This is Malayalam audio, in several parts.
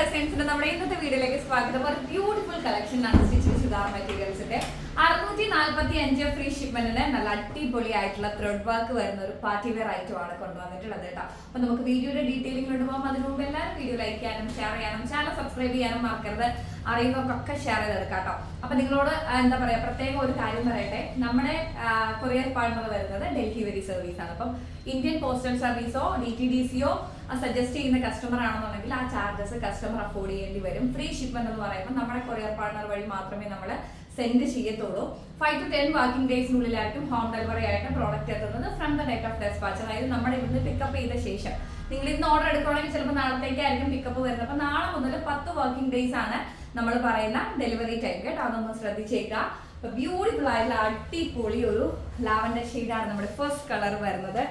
ഡിസൈൻസിന്റെ നമ്മുടെ ഇന്നത്തെ വീഡിയോയിലേക്ക് സ്വാഗതം. ഒരു ബ്യൂട്ടിഫുൾ കളക്ഷൻ ആണ് സ്റ്റിച്ച് ചുതാർ മെറ്റീരിയൽസിന്റെ അറുന്നൂറ്റി നാല്പത്തി അഞ്ച് ഫ്രീ ഷിപ്മെന്റിന് നല്ല അടിപൊളി ആയിട്ടുള്ള ത്രെഡ് വർക്ക് വരുന്ന ഒരു പാർട്ടി വെയർ ഐറ്റം ആണ് കൊണ്ടുവന്നിട്ടുള്ളത് കേട്ടോ. അപ്പൊ നമുക്ക് വീഡിയോയുടെ ഡീറ്റെയിലിംഗ് കൊണ്ടുപോകാം അതിനു മുമ്പ് എല്ലാവരും വീഡിയോ ലൈക്ക് ചെയ്യാനും ഷെയർ ചെയ്യാനും ചാനൽ സബ്സ്ക്രൈബ് ചെയ്യാനും മറക്കരുത്. അറിയുന്നവർക്കൊക്കെ ഷെയർ ചെയ്തെടുക്കാം കേട്ടോ അപ്പൊ നിങ്ങളോട് എന്താ പറയാ പ്രത്യേക ഒരു കാര്യം പറയട്ടെ. നമ്മുടെ കൊറിയർ പാർട്ണർ വരുന്നത് ഡൽഹി വരി സർവീസ് ആണ്. അപ്പം ഇന്ത്യൻ പോസ്റ്റൽ സർവീസോ ഡി ടി ഡി സിയോ സജസ്റ്റ് ചെയ്യുന്ന കസ്റ്റമർ ആണെന്നുണ്ടെങ്കിൽ ആ ചാർജസ് കസ്റ്റമർ അഫോർഡ് ചെയ്യേണ്ടി വരും. ഫ്രീ ഷിപ്മെന്റ് എന്ന് പറയുമ്പോൾ നമ്മുടെ കൊറിയർ പാർട്ണർ വഴി മാത്രമേ നമ്മൾ സെൻഡ് ചെയ്യത്തുള്ളൂ. ഫൈവ് ടു ടെൻ വർക്കിംഗ് ഡേയ്സിനുള്ളിലായിട്ടും ഹോം ഡെലിവറി ആയിട്ട് പ്രോഡക്റ്റ് എത്തുന്നത് from the date of despatch അതായത് നമ്മുടെ ഇവിടുന്ന് പിക്കപ്പ് ചെയ്ത ശേഷം. നിങ്ങൾ ഇന്ന് ഓർഡർ എടുക്കുകയാണെങ്കിൽ ചിലപ്പോൾ നാളത്തേക്കായിരിക്കും പിക്കപ്പ് വരുന്നത്. അപ്പോൾ നാളെ മുതൽ പത്ത് വർക്കിംഗ് ഡേയ്സ് ആണ് നമ്മൾ പറയുന്ന ഡെലിവറി ടൈം കേട്ടോ. അതൊന്ന് ശ്രദ്ധിച്ചേക്കാം. അപ്പോൾ ബ്യൂട്ടിഫുൾ ആയിട്ടുള്ള അടിപൊളി ഒരു ലാവൻഡർ ഷെയ്ഡാണ് നമ്മുടെ ഫസ്റ്റ് കളർ വരുന്നത്.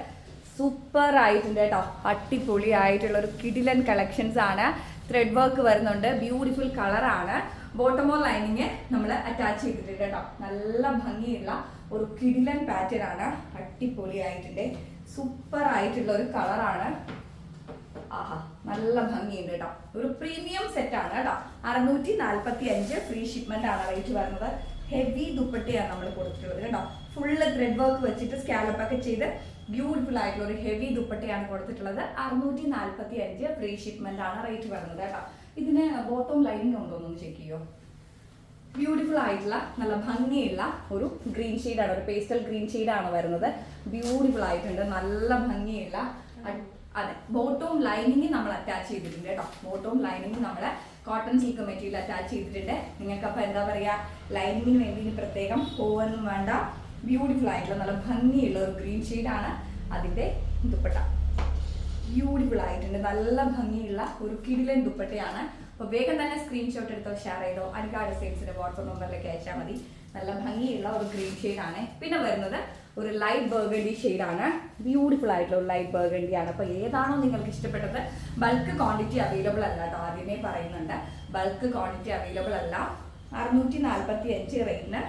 സൂപ്പർ ആയിട്ടുണ്ട് കേട്ടോ. അടിപൊളി ആയിട്ടുള്ള ഒരു കിഡിലൻ കളക്ഷൻസ് ആണ്. ത്രെഡ് വർക്ക് വരുന്നുണ്ട്. ബ്യൂട്ടിഫുൾ കളറാണ് ബോട്ടമോ ലൈനിങ് നമ്മൾ അറ്റാച്ച് ചെയ്തിട്ടുണ്ട് കേട്ടോ. നല്ല ഭംഗിയുള്ള ഒരു കിഡിലൻ പാറ്റേൺ ആണ്. അടിപൊളി ആയിട്ടുണ്ട്. സൂപ്പർ ആയിട്ടുള്ള ഒരു കളറാണ് ആഹാ നല്ല ഭംഗിയുണ്ട് കേട്ടോ. ഒരു പ്രീമിയം സെറ്റ് ആണ് കേട്ടോ. അറുന്നൂറ്റി നാല്പത്തി അഞ്ച് ഫ്രീ ഷിപ്മെന്റ് ആണ് റേറ്റ് വരുന്നത്. ഹെവി ദുപ്പട്ടയാണ് നമ്മൾ കൊടുത്തിട്ടുള്ളത് കേട്ടോ. ഫുള്ള് ത്രെഡ് വർക്ക് വെച്ചിട്ട് സ്കാലപ്പ് ഒക്കെ ചെയ്ത് ബ്യൂട്ടിഫുൾ ആയിട്ടുള്ള ഒരു ഹെവി ദുപ്പട്ടയാണ് കൊടുത്തിട്ടുള്ളത്. അറുന്നൂറ്റി നാല്പത്തി അഞ്ച് ഫ്രീ ഷിപ്മെന്റ് ആണ് റേറ്റ് വരുന്നത് കേട്ടോ. ഇതിന് ബോട്ടം ലൈനിങ് ഉണ്ടോ എന്നൊന്ന് ചെക്ക് ചെയ്യോ? ബ്യൂട്ടിഫുൾ ആയിട്ടുള്ള നല്ല ഭംഗിയുള്ള ഒരു ഗ്രീൻ ഷെയ്ഡാണ് ഒരു പേസ്റ്റൽ ഗ്രീൻ ഷെയ്ഡാണ് വരുന്നത്. ബ്യൂട്ടിഫുൾ ആയിട്ടുണ്ട്. നല്ല ഭംഗിയുള്ള ബോട്ടവും ലൈനിങ് നമ്മൾ അറ്റാച്ച് ചെയ്തിട്ടുണ്ട് കേട്ടോ. ബോട്ടവും ലൈനിങ് നമ്മൾ കോട്ടൺ സിൽക്ക് മെറ്റീരിയൽ അറ്റാച്ച് ചെയ്തിട്ടുണ്ട്. നിങ്ങൾക്ക് അപ്പോൾ എന്താ പറയാ? ലൈനിങ്ങിന് വേണ്ടി പ്രത്യേകം പോവൊന്നും വേണ്ട. ബ്യൂട്ടിഫുൾ ആയിട്ടുള്ള നല്ല ഭംഗിയുള്ള ഒരു ഗ്രീൻ ആണ് അതിന്റെ ദുപ്പട്ട. ബ്യൂട്ടിഫുൾ ആയിട്ടുണ്ട് നല്ല ഭംഗിയുള്ള ഒരു കിടിലൻ ദുപ്പട്ടയാണ്. അപ്പോൾ വേഗം തന്നെ സ്ക്രീൻഷോട്ട് എടുത്തോ ഷെയർ ചെയ്തോ. അനിക്കാ സെയിൽസിന്റെ വാട്സപ്പ് നമ്പറിലേക്ക് അയച്ചാൽ മതി. നല്ല ഭംഗിയുള്ള ഒരു ഗ്രീൻ ആണ്. പിന്നെ വരുന്നത് ഒരു ലൈറ്റ് ബർഗണ്ടി ആണ്. ബ്യൂട്ടിഫുൾ ആയിട്ടുള്ള ഒരു ലൈറ്റ് ബർഗണ്ടി ആണ്. അപ്പോൾ ഏതാണോ നിങ്ങൾക്ക് ഇഷ്ടപ്പെട്ടത് ബൾക്ക് ക്വാണ്ടിറ്റി അവൈലബിൾ അല്ല കേട്ടോ ആദ്യമേ പറയുന്നുണ്ട്. ബൾക്ക് ക്വാണ്ടിറ്റി അവൈലബിൾ അല്ല. അറുന്നൂറ്റി നാൽപ്പത്തി അഞ്ച് റേറ്റിന്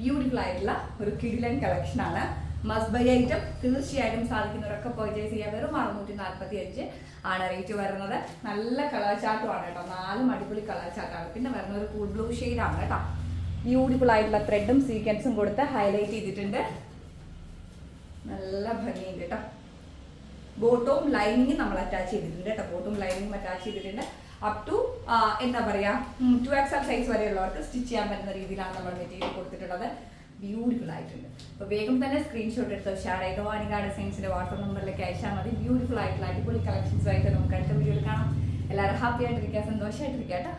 ബ്യൂട്ടിഫുൾ ആയിട്ടുള്ള ഒരു കിഡിലൻ കളക്ഷൻ ആണ്. മസ്റ്റ് ബൈ ഐറ്റം തീർച്ചയായിട്ടും സാധിക്കുന്നവരൊക്കെ പർച്ചേസ് ചെയ്യാൻ വെറും അറുന്നൂറ്റി നാൽപ്പത്തി അഞ്ച് ആണ് റേറ്റ് വരുന്നത്. നല്ല കളർ ചാർട്ടും ആണ് കേട്ടോ. നാലും അടിപൊളി കളർ ചാർട്ടാണ് പിന്നെ വരുന്ന ഒരു കൂൾ ബ്ലൂ ആണ് കേട്ടോ. ബ്യൂട്ടിഫുൾ ആയിട്ടുള്ള ത്രെഡും സീക്വൻസും കൊടുത്ത് ഹൈലൈറ്റ് ചെയ്തിട്ടുണ്ട്. നല്ല ഭംഗിയുണ്ട് കേട്ടോ ബോട്ടവും ലൈനിങ് നമ്മൾ അറ്റാച്ച് ചെയ്തിട്ടുണ്ട് കേട്ടോ ബോട്ടവും ലൈനിങ്ങും അറ്റാച്ച് ചെയ്തിട്ടുണ്ട്. അപ് ടു എന്താ പറയാ ടു എക്സൽ സൈസ് വരെയുള്ളവർക്ക് സ്റ്റിച്ച് ചെയ്യാൻ പറ്റുന്ന രീതിയിലാണ് നമ്മൾ മെറ്റീരിയൽ കൊടുത്തിട്ടുള്ളത്. ബ്യൂട്ടിഫുൾ ആയിട്ടുണ്ട്. അപ്പോൾ വേഗം തന്നെ സ്ക്രീൻഷോട്ട് എടുത്ത് ഷെയർ ചെയ്തോ? അനിക ഡിസൈൻസിന്റെ വാട്സപ്പ് നമ്പറിലേക്ക് അയച്ചാൽ മതി. ബ്യൂട്ടിഫുൾ ആയിട്ടുള്ള അടിപൊളി കളക്ഷൻസ് ആയിട്ട് നമുക്ക് അടുത്ത വീഡിയോയിൽ കാണാം. എല്ലാവരും ഹാപ്പി ആയിട്ടിരിക്കുക സന്തോഷമായിട്ടിരിക്കുക കേട്ടോ